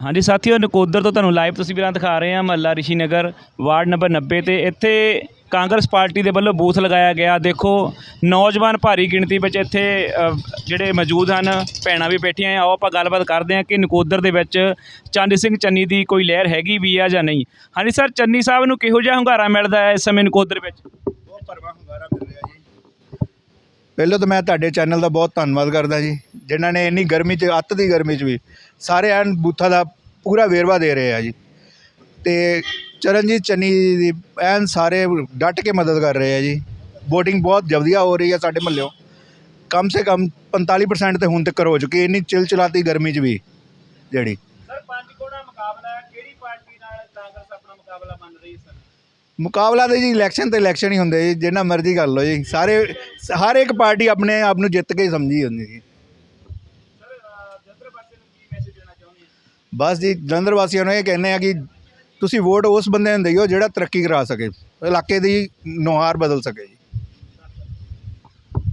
ਹਾਂਜੀ ਸਾਥੀਓ, ਨਕੋਦਰ ਤੋਂ ਤੁਹਾਨੂੰ ਲਾਈਵ ਤਸਵੀਰਾਂ ਦਿਖਾ ਰਹੇ ਹਾਂ, ਮਹੱਲਾ ਰਿਸ਼ੀ ਨਗਰ ਵਾਰਡ ਨੰਬਰ 90 ਤੇ। ਇੱਥੇ ਕਾਂਗਰਸ ਪਾਰਟੀ ਦੇ ਵੱਲੋਂ ਬੂਥ ਲਗਾਇਆ ਗਿਆ। ਦੇਖੋ, ਨੌਜਵਾਨ ਭਾਰੀ ਗਿਣਤੀ ਵਿੱਚ ਇੱਥੇ ਜਿਹੜੇ ਮੌਜੂਦ ਹਨ, ਭੈਣਾਂ ਵੀ ਬੈਠੀਆਂ ਆ। ਆਓ ਆਪਾਂ ਗੱਲਬਾਤ ਕਰਦੇ ਹਾਂ ਕਿ ਨਕੋਦਰ ਦੇ ਵਿੱਚ ਚੰਦ ਸਿੰਘ ਚੰਨੀ ਦੀ ਕੋਈ ਲਹਿਰ ਹੈਗੀ ਵੀ ਆ ਜਾਂ ਨਹੀਂ। ਹਾਂਜੀ ਸਰ, ਚੰਨੀ ਸਾਹਿਬ ਨੂੰ ਕਿਹੋ ਜਿਹਾ ਹੁੰਗਾਰਾ ਮਿਲਦਾ ਹੈ ਇਸ ਸਮੇਂ ਨਕੋਦਰ ਵਿੱਚ? ਬਹੁਤ ਭਰਵਾਂ ਹੁੰਗਾਰਾ ਮਿਲ ਰਿਹਾ ਜੀ। ਪਹਿਲਾਂ ਤਾਂ ਮੈਂ ਤੁਹਾਡੇ ਚੈਨਲ ਦਾ ਬਹੁਤ ਧੰਨਵਾਦ ਕਰਦਾ ਜੀ। ਜਿਨ੍ਹਾਂ ਨੇ ਇੰਨੀ ਗਰਮੀ 'ਚ ਅੱਤ ਦੀ ਗਰਮੀ 'ਚ ਵੀ ਸਾਰੇ ਐਨ ਬੂਥਾਂ ਦਾ ਪੂਰਾ ਵੇਰਵਾ ਦੇ ਰਹੇ ਆ ਜੀ। ਤੇ ਚਰਨਜੀਤ ਚੰਨੀ ਦੀ ਐਨ ਸਾਰੇ ਡਟ ਕੇ ਮਦਦ ਕਰ ਰਹੇ ਆ ਜੀ। VOTING ਬਹੁਤ ਵਧੀਆ ਹੋ ਰਹੀ ਹੈ ਸਾਡੇ ਮਹੱਲਿਓਂ। ਕਮ ਸੇ ਕਮ 45% ਤੇ ਹੁਣ ਤੱਕ ਹੋ ਚੁੱਕੀ ਇੰਨੀ ਚਿਲਚਿਲਾਤੀ ਗਰਮੀ 'ਚ ਵੀ ਜਿਹੜੀ। ਸਰ ਪੰਜ ਕੋੜਾ ਮੁਕਾਬਲਾ ਕਿਹੜੀ ਪਾਰਟੀ ਨਾਲ ਕਾਂਗਰਸ ਆਪਣਾ ਮੁਕਾਬਲਾ ਮੰਨ ਰਹੀ ਹੈ ਸਰ? ਮੁਕਾਬਲਾ ਤੇ ਜੀ ਇਲੈਕਸ਼ਨ ਤੇ ਇਲੈਕਸ਼ਨ ਹੀ ਹੁੰਦੇ ਜੀ ਜਿੰਨਾ ਮਰਜ਼ੀ ਕਰ ਲਓ ਜੀ। ਸਾਰੇ ਹਰ ਇੱਕ ਪਾਰਟੀ ਆਪਣੇ ਆਪ ਨੂੰ ਜਿੱਤ ਕੇ ਹੀ ਸਮਝੀ ਹੁੰਦੀ ਜੀ ਸਰ ਜੰਦਰ ਪਾਸੇ ਨੂੰ ਕੀ ਮੈਸੇਜ ਦੇਣਾ ਚਾਹੁੰਦੇ ਆ ਬਸ ਜੀ ਜਲੰਧਰ ਵਾਸੀਆਂ ਨੂੰ ਇਹ ਕਹਿੰਦੇ ਆ ਕਿ ਤੁਸੀਂ ਵੋਟ ਉਸ ਬੰਦੇ ਨੂੰ ਦਿਓ ਜਿਹੜਾ ਤਰੱਕੀ ਕਰਾ ਸਕੇ, ਇਲਾਕੇ ਦੀ ਨੁਹਾਰ ਬਦਲ ਸਕੇ ਜੀ।